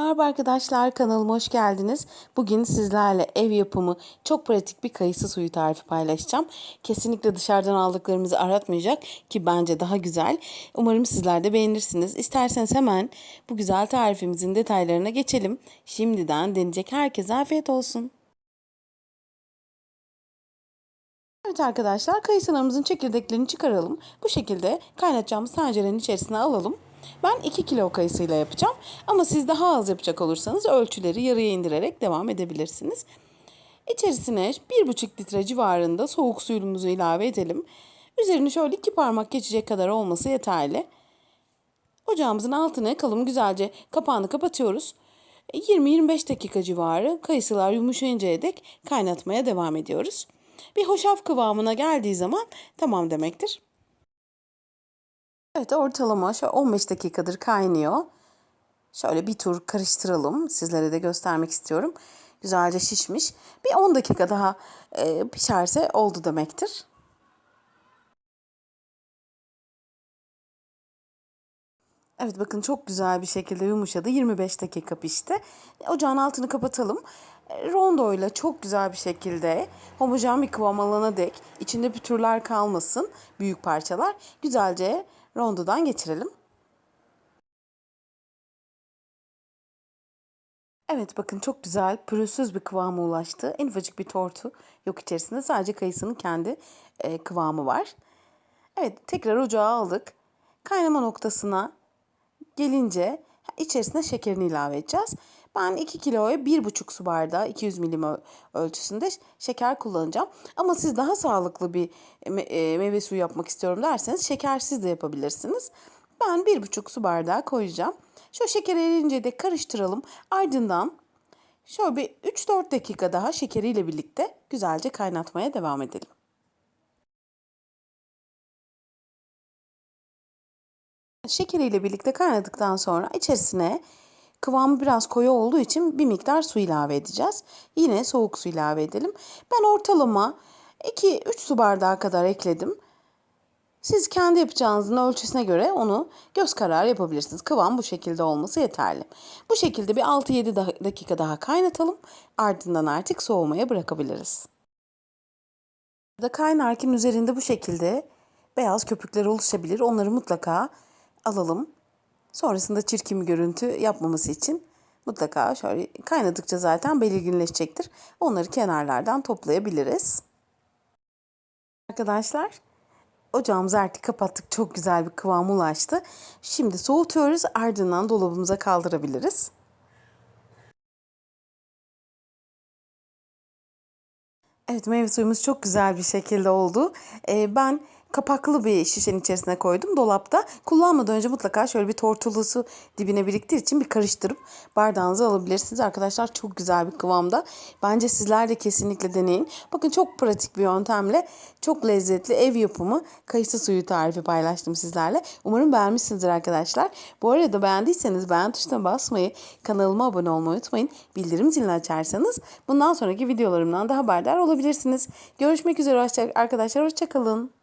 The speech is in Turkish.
Merhaba arkadaşlar kanalıma hoş geldiniz. Bugün sizlerle ev yapımı çok pratik bir kayısı suyu tarifi paylaşacağım. Kesinlikle dışarıdan aldıklarımızı aratmayacak ki bence daha güzel. Umarım sizler de beğenirsiniz. İsterseniz hemen bu güzel tarifimizin detaylarına geçelim. Şimdiden deneyecek herkese afiyet olsun. Evet arkadaşlar kayısılarımızın çekirdeklerini çıkaralım. Bu şekilde kaynatacağımız tencerenin içerisine alalım. Ben 2 kilo kayısıyla yapacağım. Ama siz daha az yapacak olursanız ölçüleri yarıya indirerek devam edebilirsiniz. İçerisine 1,5 litre civarında soğuk suyumuzu ilave edelim. Üzerini şöyle iki parmak geçecek kadar olması yeterli. Ocağımızın altını yakalım güzelce kapağını kapatıyoruz. 20-25 dakika civarı kayısılar yumuşayıncaya dek kaynatmaya devam ediyoruz. Bir hoşaf kıvamına geldiği zaman tamam demektir. Evet ortalama şöyle 15 dakikadır kaynıyor. Şöyle bir tur karıştıralım. Sizlere de göstermek istiyorum. Güzelce şişmiş. Bir 10 dakika daha e, pişerse oldu demektir. Evet bakın çok güzel bir şekilde yumuşadı. 25 dakika pişti. Ocağın altını kapatalım. Rondo ile çok güzel bir şekilde homojen bir kıvam alana dek içinde pütürler kalmasın büyük parçalar güzelce rondodan geçirelim. Evet bakın çok güzel pürüzsüz bir kıvama ulaştı. En ufacık bir tortu yok içerisinde sadece kayısının kendi e, kıvamı var. Evet tekrar ocağa aldık. Kaynama noktasına gelince içerisine şekerini ilave edeceğiz. Ben 2 kiloya 1,5 su bardağı 200 milim ölçüsünde şeker kullanacağım. Ama siz daha sağlıklı bir e, meyve suyu yapmak istiyorum derseniz şekersiz de yapabilirsiniz. Ben 1,5 su bardağı koyacağım. Şu şeker erince de karıştıralım. Ardından şöyle bir 3-4 dakika daha şekeriyle birlikte güzelce kaynatmaya devam edelim. Şekeriyle birlikte kaynadıktan sonra içerisine kıvamı biraz koyu olduğu için bir miktar su ilave edeceğiz. Yine soğuk su ilave edelim. Ben ortalama 2-3 su bardağı kadar ekledim. Siz kendi yapacağınızın ölçüsüne göre onu göz kararı yapabilirsiniz. Kıvam bu şekilde olması yeterli. Bu şekilde bir 6-7 dakika daha kaynatalım. Ardından artık soğumaya bırakabiliriz. Kaynarken üzerinde bu şekilde beyaz köpükler oluşabilir. Onları mutlaka alalım. Sonrasında çirkin bir görüntü yapmaması için mutlaka şöyle kaynadıkça zaten belirginleşecektir. Onları kenarlardan toplayabiliriz. Arkadaşlar ocağımızı artık kapattık. Çok güzel bir kıvam ulaştı. Şimdi soğutuyoruz ardından dolabımıza kaldırabiliriz. Evet meyve suyumuz çok güzel bir şekilde oldu. Ee, ben kapaklı bir şişenin içerisine koydum dolapta. Kullanmadan önce mutlaka şöyle bir tortulusu dibine biriktiği için bir karıştırıp bardağınıza alabilirsiniz. Arkadaşlar çok güzel bir kıvamda. Bence sizler de kesinlikle deneyin. Bakın çok pratik bir yöntemle çok lezzetli ev yapımı kayısı suyu tarifi paylaştım sizlerle. Umarım beğenmişsinizdir arkadaşlar. Bu arada beğendiyseniz beğen tuşuna basmayı, kanalıma abone olmayı unutmayın. Bildirim zilini açarsanız bundan sonraki videolarımdan da haberdar olabilirsiniz. Görüşmek üzere arkadaşlar. Hoşçakalın.